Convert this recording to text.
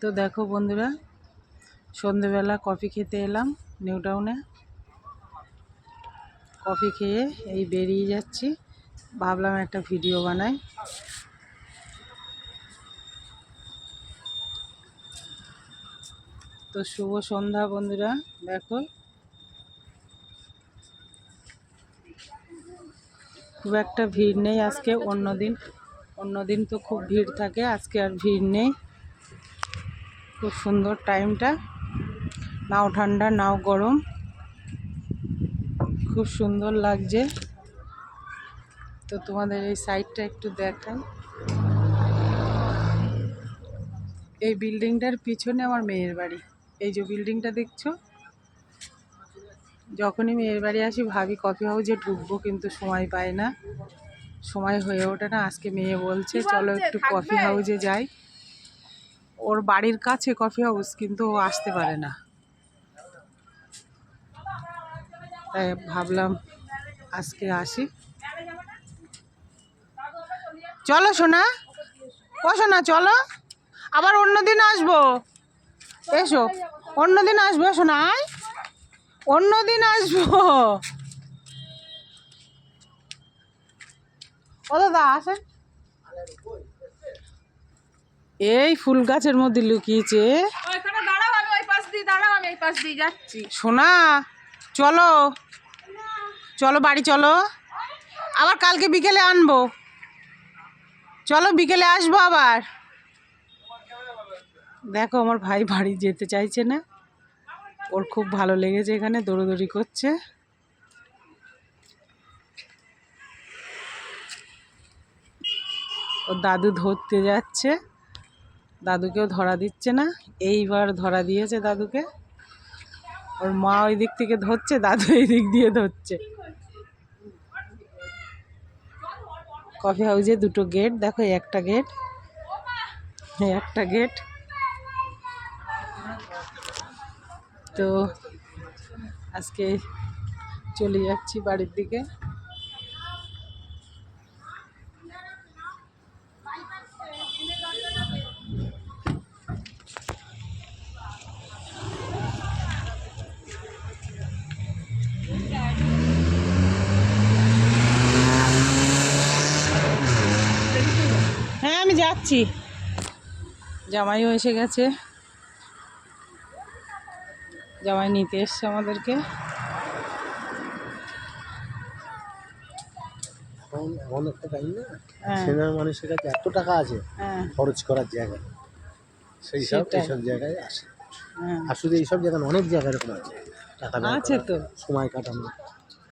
তো দেখো বন্ধুরা, সন্ধেবেলা কফি খেতে এলাম নিউ টাউনে। কফি খেয়ে এই বেরিয়ে যাচ্ছি। ভাবলাম একটা ভিডিও বানাই। তো শুভ সন্ধ্যা বন্ধুরা, দেখো। খুব একটা ভিড় নেই আজকে, অন্যদিন অন্যদিন তো খুব ভিড় থাকে, আজকে আর ভিড় নেই। খুব সুন্দর টাইমটা। নাও ঠান্ডা, নাও গরম। খুব সুন্দর লাগছে। তো তোমাদের এই সাইডটা একটু দেখাই। এই বিল্ডিংটার পিছনে আমার মেয়ের বাড়ি। এই যে বিল্ডিংটা দেখছ? যখনই মেয়ের বাড়ি আসি ভাবি কফি হাউসে ঢুকবো কিন্তু সময় পাই না। সময় হয়ে ওঠে না আজকে মেয়ে বলছে চলো একটু কফি হাউসে যাই। ওর বাড়ির কাছে কফি হাউস কিন্তু ও আসতে পারে না। তাই ভাবলাম আজকে আসি। চলো সোনা ও সোনা চলো। আবার অন্যদিন আসব। এসো অন্যদিন আসব সোনা আয়। অন্যদিন আসব। ও দাদা আসেন। এই ফুল গাছের মধ্যে লুকিয়েছে। সোনা চলো। চলো বাড়ি চলো। আবার কালকে বিকেলে আনব। চলো বিকেলে আসব আবার। দেখো আমার ভাই বাড়ি যেতে চাইছে না। ওর খুব ভালো লেগেছে এখানে, দৌড়োদৌড়ি করছে। ওর দাদু ধরতে যাচ্ছে। দাদুকেও ধরা দিচ্ছে না, এইবার ধরা দিয়েছে দাদুকে। ওর মা ওই দিক থেকে ধরছে, দাদু এই দিক দিয়ে ধরছে। কফি হাউসে দুটো গেট, দেখো একটা গেট একটা গেট। তো আজকে চলে যাচ্ছি বাড়ির দিকে। হ্যাঁ আমি যাচ্ছি। জামাইও এসে গেছে। জামাই নিতে এসছে আমাদেরকে। এখন এমন একটা টাইম না হ্যাঁ। সিনেমা মানুষের কাছে এত টাকা আছে হ্যাঁ। খরচ করার জায়গা। সেই সব। এইসব জায়গায় আসে। হ্যাঁ। আর শুধু এইসব জায়গায় অনেক জায়গা এরকম আছে। টাকা আছে তো। সময় কাটানো